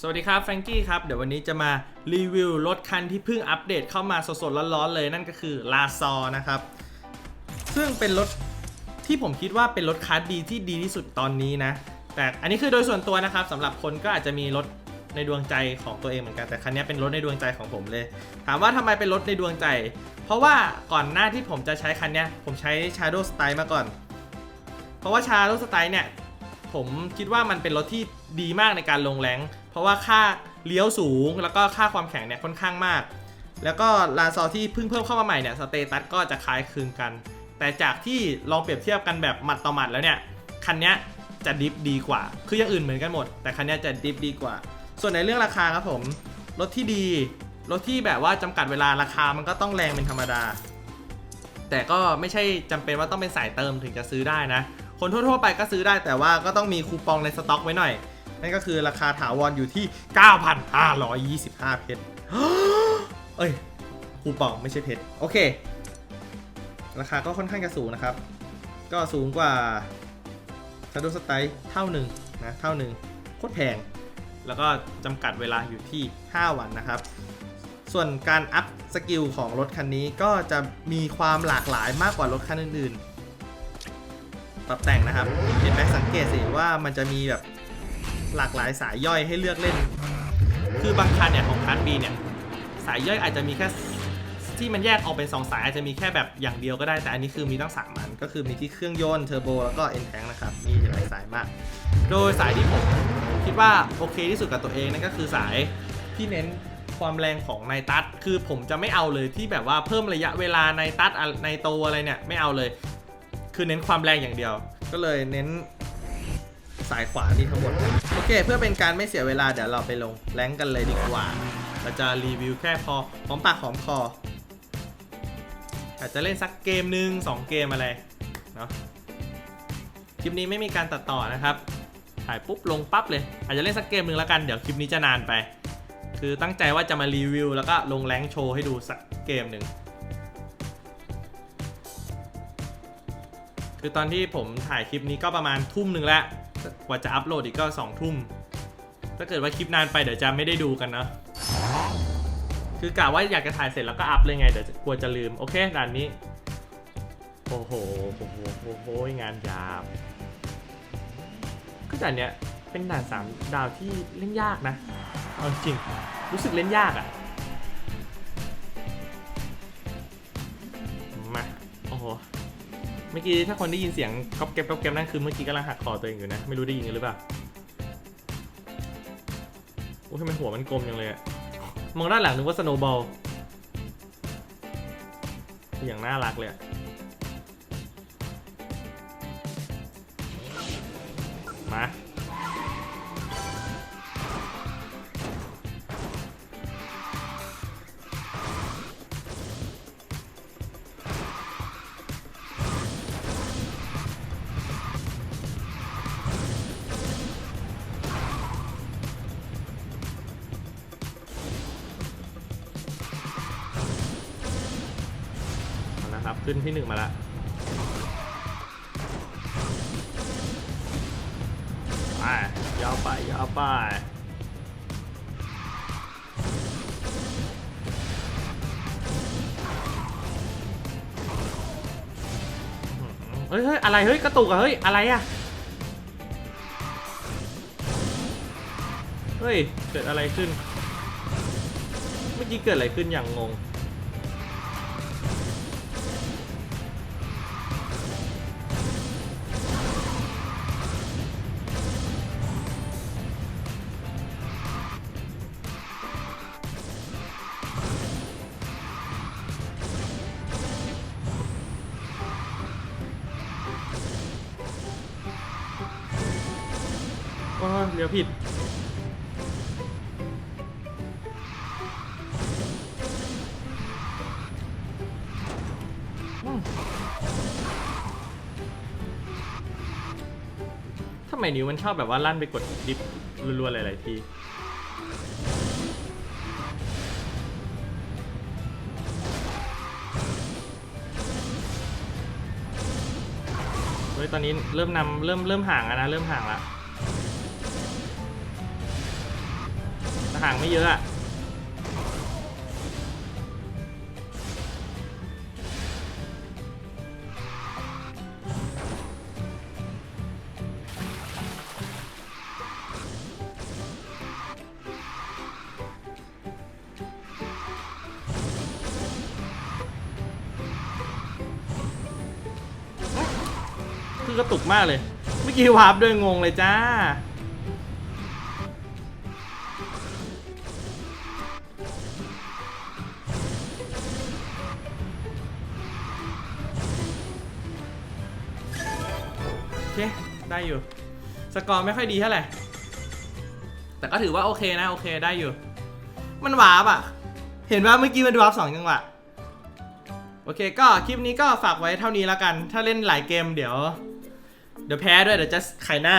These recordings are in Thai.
สวัสดีครับแฟรงกี้ครับ เดี๋ยววันนี้จะมารีวิวรถคันที่เพิ่งอัปเดตเข้ามาสดๆร้อนๆเลยนั่นก็คือลาซอนะครับ ซึ่งเป็นรถที่ผมคิดว่าเป็นรถคลาสบีที่ดีที่สุดตอนนี้นะ แต่อันนี้คือโดยส่วนตัวนะครับสำหรับคนก็อาจจะมีรถในดวงใจของตัวเองเหมือนกันแต่คันนี้เป็นรถในดวงใจของผมเลย ถามว่าทำไมเป็นรถในดวงใจ เพราะว่าก่อนหน้าที่ผมจะใช้คันนี้ผมใช้ Shadow Style มาก่อน เพราะว่า Shadow Style เนี่ย ผมคิดว่ามันเป็นรถที่ดีมากในการลงแรงเพราะว่าค่าเลี้ยวสูงแล้วก็ค่าความแข็งเนี่ยค่อนข้างมาก แล้วก็ลาซอที่เพิ่งเพิ่มเข้ามาใหม่เนี่ยสเตตัสก็จะคล้ายคลึงกัน แต่จากที่ลองเปรียบเทียบกันแบบหมัดต่อหมัดแล้วเนี่ยคันนี้จะดิฟดีกว่า คืออย่างอื่นเหมือนกันหมด แต่คันนี้จะดิฟดีกว่า ส่วนในเรื่องราคาครับผมรถที่ดีรถที่แบบว่าจำกัดเวลาราคามันก็ต้องแรงเป็นธรรมดา แต่ก็ไม่ใช่จำเป็นว่าต้องเป็นสายเติมถึงจะซื้อได้นะ คนทั่วๆไปก็ซื้อได้แต่ว่าก็ต้องมีคูปองในสต็อกไว้หน่อย นั่นก็คือราคาถาวรอยู่ที่ 9,525 เพชรเอ้ยคูปองไม่ใช่เพชรโอเค ราคาก็ค่อนข้างจะสูงนะครับ ก็สูงกว่า Shadow Style เท่าหนึ่งนะเท่าหนึ่งโคตรแพง แล้วก็จำกัดเวลาอยู่ที่ 5 วันนะครับ ส่วนการอัพสกิลของรถคันนี้ก็จะมีความหลากหลายมากกว่ารถคันอื่นๆ ปรับแต่งนะครับ เห็นไหมสังเกตสิว่ามันจะมีแบบหลากหลายสายย่อยให้เลือกเล่น คือบางคันเนี่ยของคัน B เนี่ยสายย่อยอาจจะมีแค่ที่มันแยกออกเป็น2สายอาจจะมีแค่แบบอย่างเดียวก็ได้แต่อันนี้คือมีตั้ง3อันก็คือมีที่เครื่องยนต์เทอร์โบแล้วก็เอ็นแทงนะครับมีหลายสายมาก โดยสายที่ผมคิดว่าโอเคที่สุดกับตัวเองนั่นก็คือสายที่เน้นความแรงของในตัดคือผมจะไม่เอาเลยที่แบบว่าเพิ่มระยะเวลาในตัดอะในโตอะไรเนี่ยไม่เอาเลย คือเน้นความแรงอย่างเดียว ก็เลยเน้นสายขวานี่ทั้งหมดโอเค เพื่อเป็นการไม่เสียเวลาเดี๋ยวเราไปลงแรงกันเลยดีกว่าเราจะรีวิวแค่พอหอมปากหอมคออาจจะเล่นสักเกมหนึ่งสองเกมอะไรเนาะคลิปนี้ไม่มีการตัดต่อนะครับถ่ายปุ๊บลงปั๊บเลย อาจจะเล่นสักเกมหนึ่งแล้วกันเดี๋ยวคลิปนี้จะนานไป คือตั้งใจว่าจะมารีวิวแล้วก็ลงแรงโชว์ให้ดูสักเกมหนึ่ง คือตอนที่ผมถ่ายคลิปนี้ก็ประมาณทุ่มหนึ่งแล้วกว่าจะอัพโหลดอีกก็สองทุ่ม ถ้าเกิดว่าคลิปนานไปเดี๋ยวจะไม่ได้ดูกันเนอะคือกะว่าอยากจะถ่ายเสร็จแล้วก็อัพเลยไงเดี๋ยวกลัวจะลืมโอเคด่านนี้ โอ้โหโอ้โหโอ้โหงานยาบก็ด่านเนี้ยเป็นด่านสามดาวที่เล่นยากนะเอาจริงรู้สึกเล่นยากอะ่ะมาโอ้โห เมื่อกี้ถ้าคนได้ยินเสียงก๊อบแก๊บก๊อบแก๊บนั่นคือเมื่อกี้กำลังหักคอตัวเองอยู่นะ ไม่รู้ได้ยินกันหรือเปล่าโอ้ทำไมหัวมันกลมจังเลยอะมองด้านหลังนึกว่าสโนว์บอลอย่างน่ารักเลยมา ขึ้นที่หนึ่งมาแล้วไปยาวไปยาวไปเฮ้ยเฮ้ยอะไร เฮ้ย กระตุกอะเฮ้ย อะไรอะเฮ้ย เกิดอะไรขึ้น เมื่อกี้เกิดอะไรขึ้นอย่างงง อ้ยเลี้ยวผิด ทำไมนิ้วมันชอบแบบว่าลั่นไปกดดิฟรัวๆหลายๆทีเฮ้ยตอนนี้เริ่มนำเริ่มเริ่มห่างแล้วนะ เริ่มห่างละ ห่างไม่เยอะอะคือกระตุกมากเลย เมื่อกี้วาร์ปด้วยงงเลยจ้า เค ได้อยู่ สกอร์ไม่ค่อยดีเท่าไหร่ แต่ก็ถือว่าโอเคนะ โอเคได้อยู่ มันวาร์ปอะ เห็นว่าเมื่อกี้มันวาร์ปสองจังหวะ โอเค ก็คลิปนี้ก็ฝากไว้เท่านี้แล้วกัน ถ้าเล่นหลายเกมเดี๋ยว เดี๋ยวแพ้ด้วยเดี๋ยวจะไขหน้า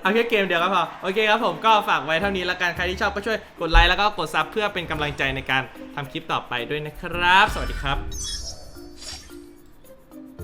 เอาแค่เกมเดียวก็พอ โอเคครับผมก็ฝากไว้เท่านี้แล้วกัน ใครที่ชอบก็ช่วยกดไลค์แล้วก็กดซับเพื่อเป็นกำลังใจในการทำคลิปต่อไปด้วยนะครับ สวัสดีครับ